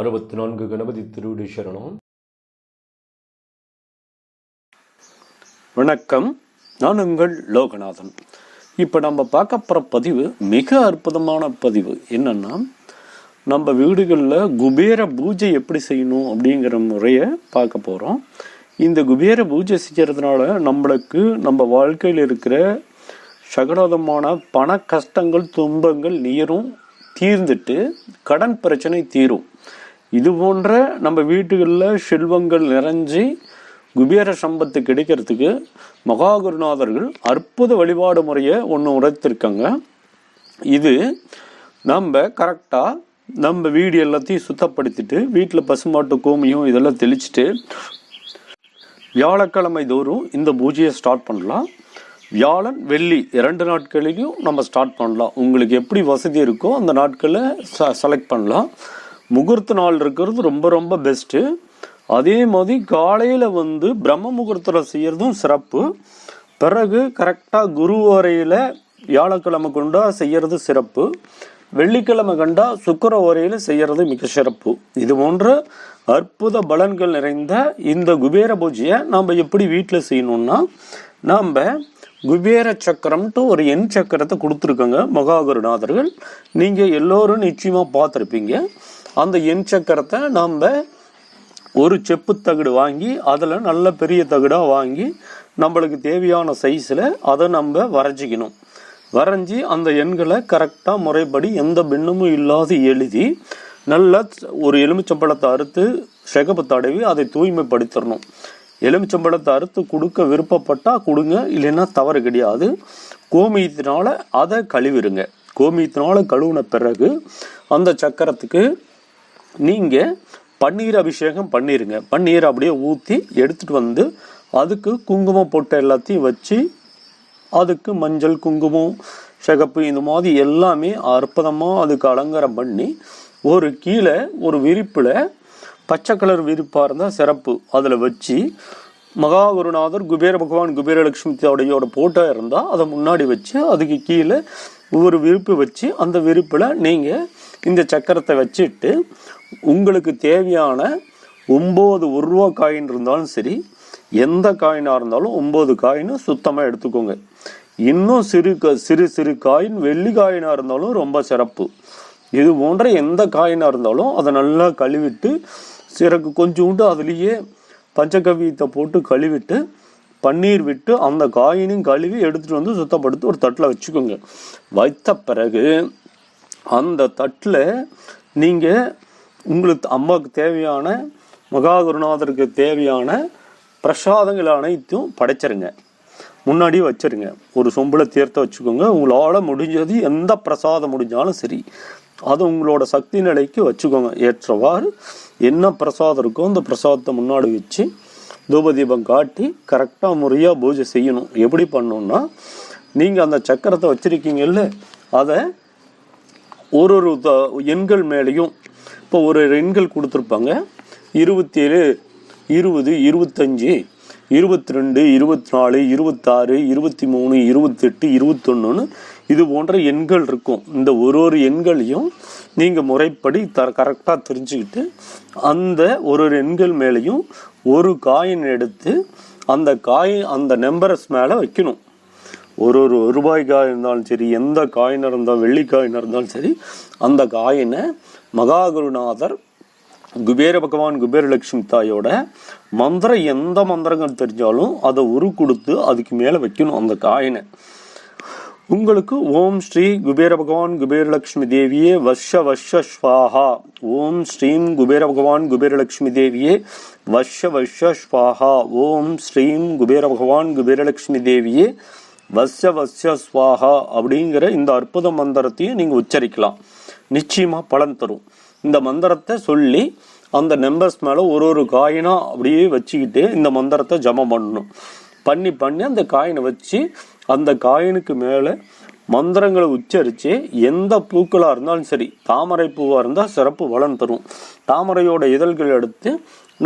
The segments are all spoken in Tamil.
அறுபத்தி நான்கு கணபதி திருவிடு சரணம். வணக்கம். நான் உங்கள் லோகநாதன். இப்போ நம்ம பார்க்க போகிற பதிவு மிக அற்புதமான பதிவு. என்னென்னா நம்ம வீடுகளில் குபேர பூஜை எப்படி செய்யணும் அப்படிங்கிற முறையை பார்க்க போகிறோம் இந்த குபேர பூஜை செய்கிறதுனால நம்மளுக்கு நம்ம வாழ்க்கையில் இருக்கிற சகலவிதமான பண கஷ்டங்கள் துன்பங்கள் நீரும் தீர்ந்துட்டு கடன் பிரச்சனை தீரும். இது போன்ற நம்ம வீட்டுகளில் செல்வங்கள் நிறைஞ்சி குபேர சம்பத்து கிடைக்கிறதுக்கு மகாகுருநாதர்கள் அற்புத வழிபாடு முறையை ஒன்று உரைத்திருக்காங்க. இது நம்ம கரெக்டாக நம்ம வீடு எல்லாத்தையும் சுத்தப்படுத்திட்டு வீட்டில் பசுமாட்டு கோமியம் இதெல்லாம் தெளிச்சுட்டு வியாழக்கிழமை தோறும் இந்த பூஜையை ஸ்டார்ட் பண்ணலாம். வியாழன் வெள்ளி இரண்டு நாட்களிலும் நம்ம ஸ்டார்ட் பண்ணலாம். உங்களுக்கு எப்படி வசதி இருக்கோ அந்த நாட்களை செலக்ட் பண்ணலாம். முகூர்த்த நாள் இருக்கிறது ரொம்ப ரொம்ப பெஸ்ட்டு அதே மாதிரி காலையில் வந்து பிரம்ம முகூர்த்தத்தில் செய்கிறதும் சிறப்பு. பிறகு கரெக்டாக குரு வரையில் வியாழக்கிழமை கொண்டா செய்கிறது சிறப்பு. வெள்ளிக்கிழமை கண்டா சுக்கர உரையில் செய்கிறது மிக சிறப்பு. இது போன்ற அற்புத பலன்கள் நிறைந்த இந்த குபேர பூஜையை நாம் எப்படி வீட்டில் செய்யணும்னா நாம் குபேர சக்கரம்ட்டு ஒரு எண் சக்கரத்தை கொடுத்துருக்கோங்க மகாகுருநாதர்கள். நீங்கள் எல்லோரும் நிச்சயமாக பார்த்துருப்பீங்க. அந்த எண் சக்கரத்தை நாம் ஒரு செப்பு தகடு வாங்கி அதில் நல்ல பெரிய தகடாக வாங்கி நம்மளுக்கு தேவையான சைஸில் அதை நம்ம வரைஞ்சிக்கணும். வரைஞ்சி அந்த எண்களை கரெக்டாக முறைப்படி எந்த பின்னமும் இல்லாது எழுதி நல்ல ஒரு எலுமிச்சம்பழத்தை அறுத்து செகப்பு தடவி அதை தூய்மைப்படுத்திடணும். எலுமிச்சம்பழத்தை அறுத்து கொடுக்க விருப்பப்பட்டால் கொடுங்க இல்லைன்னா தவறு கிடையாது. கோமியத்தினால் அதை கழுவிடுங்க. கோமியத்தினால் கழுவின பிறகு அந்த சக்கரத்துக்கு நீங்கள் பன்னீர் அபிஷேகம் பண்ணிடுங்க பன்னீர் அப்படியே ஊற்றி எடுத்துகிட்டு வந்து அதுக்கு குங்குமம் போட்ட எல்லாத்தையும் வச்சு அதுக்கு மஞ்சள் குங்குமம் சிகப்பு இந்த மாதிரி எல்லாமே அற்புதமாக அதுக்கு அலங்காரம் பண்ணி ஒரு கீழே ஒரு விரிப்பில் பச்சை கலர் விரிப்பாக இருந்தால் சிறப்பு. அதில் வச்சு மகாகுருநாதர் குபேர பகவான் குபேரலட்சுமி தேவடையோட போட்டோ இருந்தால் அதை முன்னாடி வச்சு அதுக்கு கீழே ஒவ்வொரு விருப்பு வச்சு அந்த விருப்பில் நீங்கள் இந்த சக்கரத்தை வச்சுட்டு உங்களுக்கு தேவையான ஒம்பது ஒரு ரூபா காயின் இருந்தாலும் சரி எந்த காயினாக இருந்தாலும் ஒம்பது காயினும் சுத்தமாக எடுத்துக்கோங்க. இன்னும் சிறு சிறு சிறு காயின் வெள்ளி காயினாக இருந்தாலும் ரொம்ப சிறப்பு. இது போன்ற எந்த காயினாக இருந்தாலும் அதை நல்லா கழுவிட்டு சிறகு கொஞ்சோண்டு அதுலேயே பஞ்சகவியத்தை போட்டு கழுவிட்டு பன்னீர் விட்டு அந்த காயினையும் கழுவி எடுத்துகிட்டு வந்து சுத்தப்படுத்தி ஒரு தட்டில் வச்சுக்கோங்க. வைத்த பிறகு அந்த தட்டில் நீங்கள் உங்களுக்கு அம்மாவுக்கு தேவையான மகாகுருநாதருக்கு தேவையான பிரசாதங்கள் அனைத்தும் படைச்சிருங்க. முன்னாடியே வச்சிருங்க. ஒரு சொம்பில் தீர்த்த வச்சுக்கோங்க. உங்களால் முடிஞ்சது எந்த பிரசாதம் முடிஞ்சாலும் சரி அது உங்களோட சக்தி நிலைக்கு வச்சுக்கோங்க. ஏற்றவாறு என்ன பிரசாதம் இருக்கோ அந்த பிரசாதத்தை முன்னாடி வச்சு தூபதீபம் காட்டி கரெக்டாக முறையாக பூஜை செய்யணும். எப்படி பண்ணணும்னா நீங்கள் அந்த சக்கரத்தை வச்சுருக்கீங்கல்ல அதை ஒரு ஒரு எண்கள் மேலேயும் இப்போ ஒரு எண்கள் கொடுத்துருப்பாங்க. இருபத்தேழு இருபது இருபத்தஞ்சி இருபத்தி ரெண்டு இருபத்தி நாலு இருபத்தாறு இருபத்தி மூணு இருபத்தெட்டு இருபத்தொன்னுன்னு இது போன்ற எண்கள் இருக்கும். இந்த ஒரு ஒரு எண்களையும் நீங்கள் முறைப்படி த கரெக்டாக தெரிஞ்சுக்கிட்டு அந்த ஒரு ஒரு எண்கள் மேலேயும் ஒரு காயின் எடுத்து அந்த காயின் அந்த நெம்பரஸ் மேலே வைக்கணும். ஒரு ஒரு ரூபாய் காயின் இருந்தாலும் சரி எந்த காயினாக இருந்தாலும் வெள்ளி காயினாக இருந்தாலும் சரி அந்த காயினை மகாகுருநாதர் குபேர பகவான் குபேரலட்சுமி தாயோட மந்திரம் எந்த மந்திரங்கள் தெரிஞ்சாலும் அதை உரு கொடுத்து அதுக்கு மேலே வைக்கணும் அந்த காயினை. உங்களுக்கு ஓம் ஸ்ரீ குபேர பகவான் குபேரலட்சுமி தேவியே வர்ஷ வர்ஷ ஸ்வாஹா. ஓம் ஸ்ரீம் குபேர பகவான் குபேரலட்சுமி தேவியே வர்ஷ வர்ஷ ஸ்வாஹா. ஓம் ஸ்ரீம் குபேர பகவான் குபேரலட்சுமி தேவியே வஸ்ய வஸ்ய ஸ்வாஹா அப்படிங்கிற இந்த அற்புத மந்திரத்தையும் நீங்கள் உச்சரிக்கலாம். நிச்சயமாக பலன் தரும். இந்த மந்திரத்தை சொல்லி அந்த நம்பர்ஸ் மேலே ஒரு ஒரு காயினாக அப்படியே வச்சுக்கிட்டு இந்த மந்திரத்தை ஜமம் பண்ணணும். பண்ணி பண்ணி அந்த காயினை வச்சு அந்த காயினுக்கு மேலே மந்திரங்களை உச்சரித்து எந்த பூக்களாக இருந்தாலும் சரி தாமரை பூவாக இருந்தால் சிறப்பு பலன் தரும். தாமரையோட இதழ்கள் எடுத்து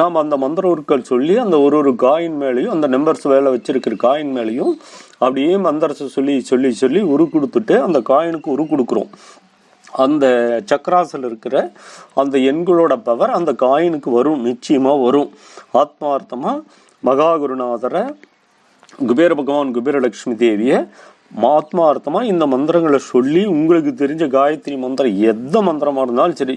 நாம் அந்த மந்திர உருக்கள் சொல்லி அந்த ஒரு ஒரு காயின் மேலேயும் அந்த நம்பர்ஸ் வேலை வச்சிருக்கிற காயின் மேலேயும் அப்படியே மந்திரத்தை சொல்லி சொல்லி சொல்லி உரு கொடுத்துட்டு அந்த காயினுக்கு உரு கொடுக்குறோம். அந்த சக்கராசில் இருக்கிற அந்த எண்களோட பவர் அந்த காயினுக்கு வரும் நிச்சயமாக வரும். ஆத்மார்த்தமாக மகா குருநாதரை குபேர பகவான் குபேரலட்சுமி தேவியை ஆத்மார்த்தமாக இந்த மந்திரங்களை சொல்லி உங்களுக்கு தெரிஞ்ச காயத்ரி மந்திரம் எந்த மந்திரமாக இருந்தாலும் சரி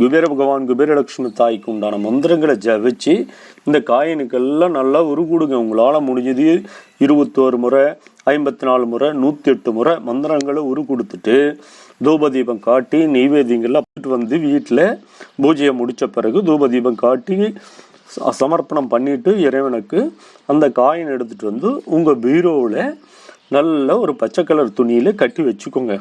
குபேர பகவான் குபேரலட்சுமி தாய்க்கு உண்டான மந்திரங்களை ஜபிச்சு இந்த காயினுக்கெல்லாம் நல்லா உருகூடுங்க உங்களால் முடிஞ்சது இருபத்தோரு முறை ஐம்பத்தி நாலு முறை நூற்றி எட்டு முறை மந்திரங்களை உரு கொடுத்துட்டு தூபதீபம் காட்டி நெய்வேதியங்கள்லாம் போட்டு வந்து வீட்டில் பூஜையை முடித்த பிறகு தூபதீபம் காட்டி சமர்ப்பணம் பண்ணிட்டு இறைவனுக்கு அந்த காயின் எடுத்துட்டு வந்து உங்கள் பீரோவில் நல்ல ஒரு பச்சை கலர் துணியில் கட்டி வச்சுக்கோங்க.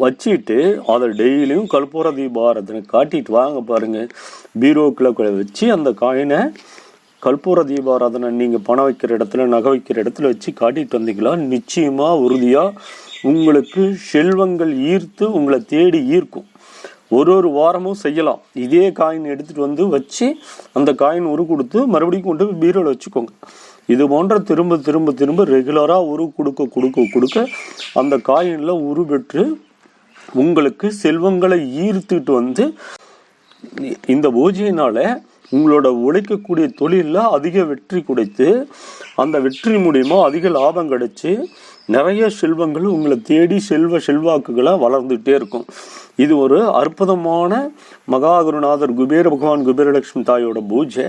வச்சுட்டு அதை டெய்லியும் கற்பூர தீபாரத்தனை காட்டிட்டு வாங்க பாருங்கள் பீரோக்குள்ள வச்சு அந்த காயினை கற்பூர தீபாராதனை நீங்கள் பணம் வைக்கிற இடத்துல நகை வைக்கிற இடத்துல வச்சு காட்டிட்டு வந்தீங்களா? நிச்சயமாக உறுதியாக உங்களுக்கு செல்வங்கள் ஈர்த்து உங்களை தேடி ஈர்க்கும். ஒரு ஒரு வாரமும் செய்யலாம். இதே காயின் எடுத்துட்டு வந்து வச்சு அந்த காயின் உரு கொடுத்து மறுபடியும் கொண்டு போய் பீரோவில் வச்சுக்கோங்க. இது போன்ற திரும்ப திரும்ப திரும்ப ரெகுலராக உரு கொடுக்க கொடுக்க கொடுக்க அந்த காயினில் உரு பெற்று உங்களுக்கு செல்வங்களை ஈர்த்துட்டு வந்து இந்த பூஜையினால் உங்களோட உழைக்கக்கூடிய தொழிலில் அதிக வெற்றி கிடைத்து அந்த வெற்றி மூலியமாக அதிக லாபம் கிடைச்சி நிறைய செல்வங்கள் உங்களை தேடி செல்வ செல்வாக்குகளாக வளர்ந்துகிட்டே இருக்கும். இது ஒரு அற்புதமான மகாகுருநாதர் குபேர பகவான் குபேரலட்சுமி தாயோட பூஜை.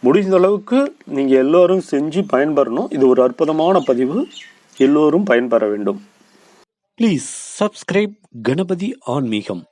முடிந்த அளவுக்கு நீங்கள் எல்லோரும் செஞ்சு பயன்பெறணும். இது ஒரு அற்புதமான பதிவு. எல்லோரும் பயன்பெற வேண்டும். ப்ளீஸ் சப்ஸ்கிரைப் கணபதி ஆன்மீகம்